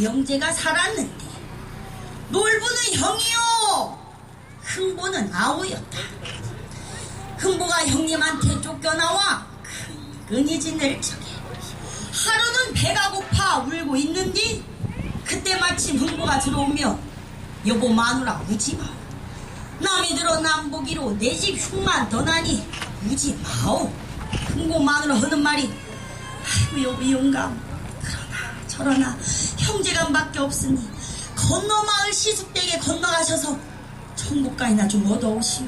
형제가 살았는데 놀부는 형이요. 흥보는 아우였다. 흥보가 형님한테 쫓겨나와 근근해진 적에 하루는 배가 고파 울고 있는디 그때 마침 흥보가 들어오며 여보 마누라 우지마. 남이 들어 남보기로 내 집 흉만 더 나니 우지 마오. 흥보 마누라 하는 말이 아이고 여보 영감 저러나 형제간밖에 없으니 건너 마을 시숙댁에 건너가셔서 천국가이나 좀 얻어오시오.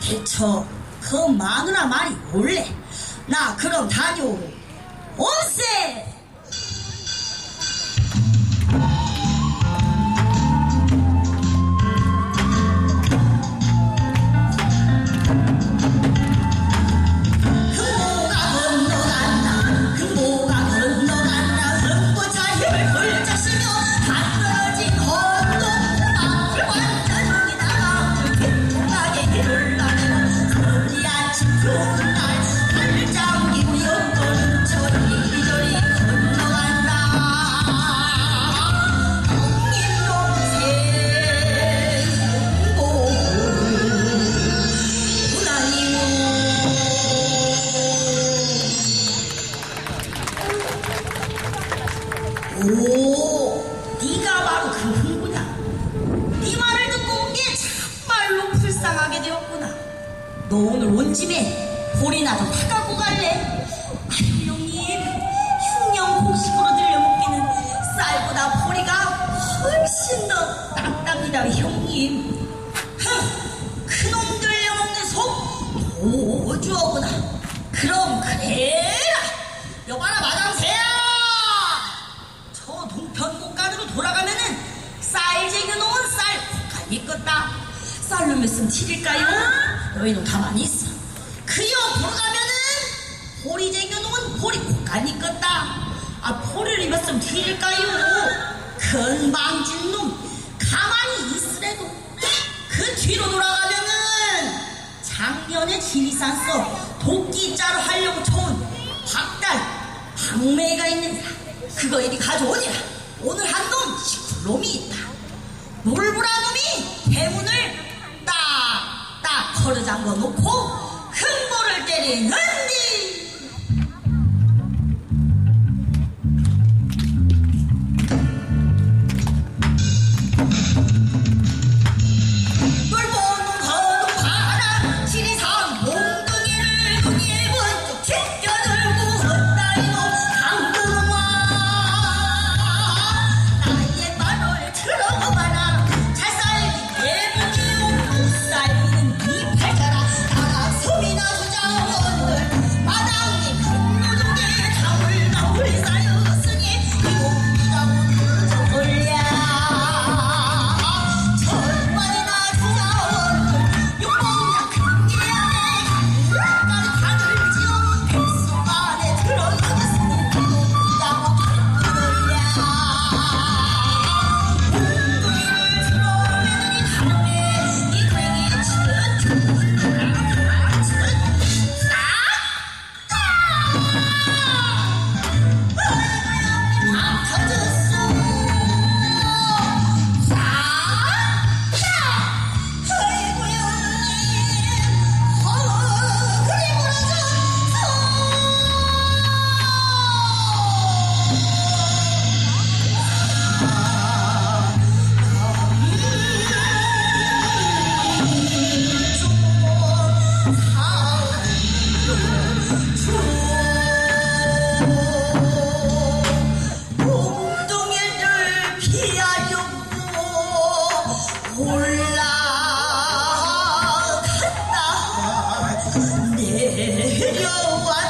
대처 그 마누라 말이 옳래 나 그럼 다녀오 옴세 너 오늘 온 집에 볼이나 좀 타갖고 갈래? 아유 형님, 흉령 곡식으로 들려먹기는 쌀보다 보리가 훨씬 더 딱답니다 형님. 흥, 그놈 들려먹는 속 도주어구나. 그럼 그래라. 여봐라 마담새야. 저 동편 꽃간으로 돌아가면은 쌀 쟁여놓은 쌀 꽃간 있겠다. 쌀로 몇씀 튀릴까요? 너희는 가만히 있어. 그 옆으로 가면은 보리 쟁여놓은 보리 꽃간 있겠다. 아 보리를 튀릴까요? 큰 망진 놈 가만히 있으래도 그 뒤로 돌아가면은 작년에 지리산서 도끼자루 하려고 쳐온 박달 박매가 있는다. 그거 이리 가져오니라. 오늘 한 놈 시kur놈이 있다. 놀부라 놈이 대문을 딱딱 걸어잠궈 놓고 흥보를 때리는